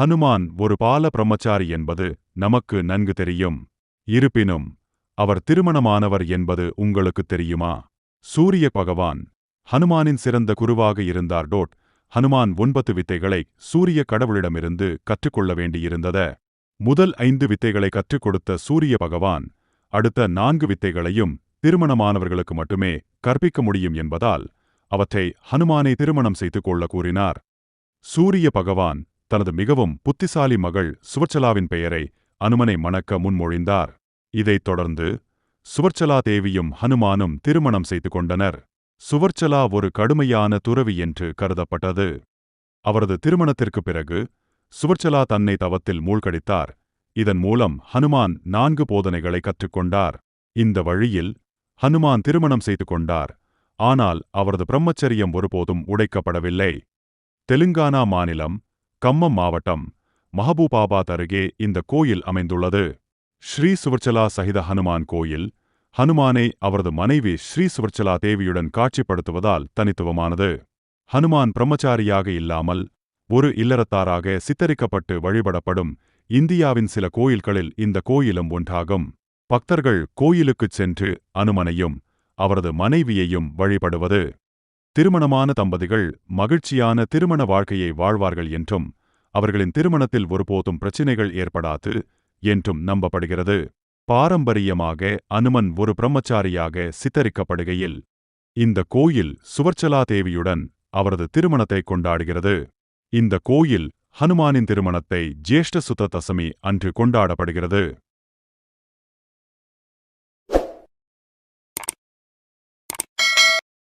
ஹனுமான் ஒரு பால பிரம்மச்சாரி என்பது நமக்கு நன்கு தெரியும். இருப்பினும் அவர் திருமணமானவர் என்பது உங்களுக்கு தெரியுமா? சூரிய பகவான் ஹனுமானின் சிறந்த குருவாக இருந்தார். டோட் ஹனுமான் ஒன்பது வித்தைகளை சூரிய கடவுளிடமிருந்து கற்றுக்கொள்ள வேண்டியிருந்தத. முதல் ஐந்து வித்தைகளை கற்றுக் கொடுத்த சூரிய பகவான் அடுத்த நான்கு வித்தைகளையும் திருமணமானவர்களுக்கு மட்டுமே கற்பிக்க முடியும் என்பதால் அவற்றை ஹனுமானை திருமணம் செய்து கொள்ள கூறினார். சூரிய பகவான் தனது மிகவும் புத்திசாலி மகள் சுவர்ச்சலாவின் பெயரை அனுமனை மணக்க முன்மொழிந்தார். இதைத் தொடர்ந்து சுவர்ச்சலா தேவியும் ஹனுமானும் திருமணம் செய்து கொண்டனர். சுவர்ச்சலா ஒரு கடுமையான துறவி என்று கருதப்பட்டது. அவரது திருமணத்திற்குப் பிறகு சுவர்ச்சலா தன்னை தவத்தில் மூழ்கடித்தார். இதன் மூலம் ஹனுமான் நான்கு போதனைகளை கற்றுக்கொண்டார். இந்த வழியில் ஹனுமான் திருமணம் செய்து கொண்டார். ஆனால் அவரது பிரம்மச்சரியம் ஒருபோதும் உடைக்கப்படவில்லை. தெலுங்கானா மாநிலம் கம்மம் மாவட்டம் மஹபூபாபாத் அருகே இந்த கோயில் அமைந்துள்ளது. ஸ்ரீ சுவர்ச்சலா சகித ஹனுமான் கோயில் ஹனுமானை அவரது மனைவி ஸ்ரீ சுவர்ச்சலா தேவியுடன் காட்சிப்படுத்துவதால் தனித்துவமானது. ஹனுமான் பிரம்மச்சாரியாக இல்லாமல் ஒரு இல்லறத்தாராக சித்தரிக்கப்பட்டு வழிபடப்படும் இந்தியாவின் சில கோயில்களில் இந்த கோயிலும் ஒன்றாகும். பக்தர்கள் கோயிலுக்குச் சென்று அனுமனையும் அவரது மனைவியையும் வழிபடுவது. திருமணமான தம்பதிகள் மகிழ்ச்சியான திருமண வாழ்க்கையை வாழ்வார்கள் என்றும் அவர்களின் திருமணத்தில் ஒருபோதும் பிரச்சினைகள் ஏற்படாது என்றும் நம்பப்படுகிறது. பாரம்பரியமாக அனுமன் ஒரு பிரம்மச்சாரியாக சித்தரிக்கப்படுகையில் இந்த கோயில் சுவர்ச்சலா தேவியுடன் அவரது திருமணத்தை கொண்டாடுகிறது. இந்த கோயில் ஹனுமானின் திருமணத்தை ஜேஷ்ட சுத்த தசமி அன்று கொண்டாடப்படுகிறது.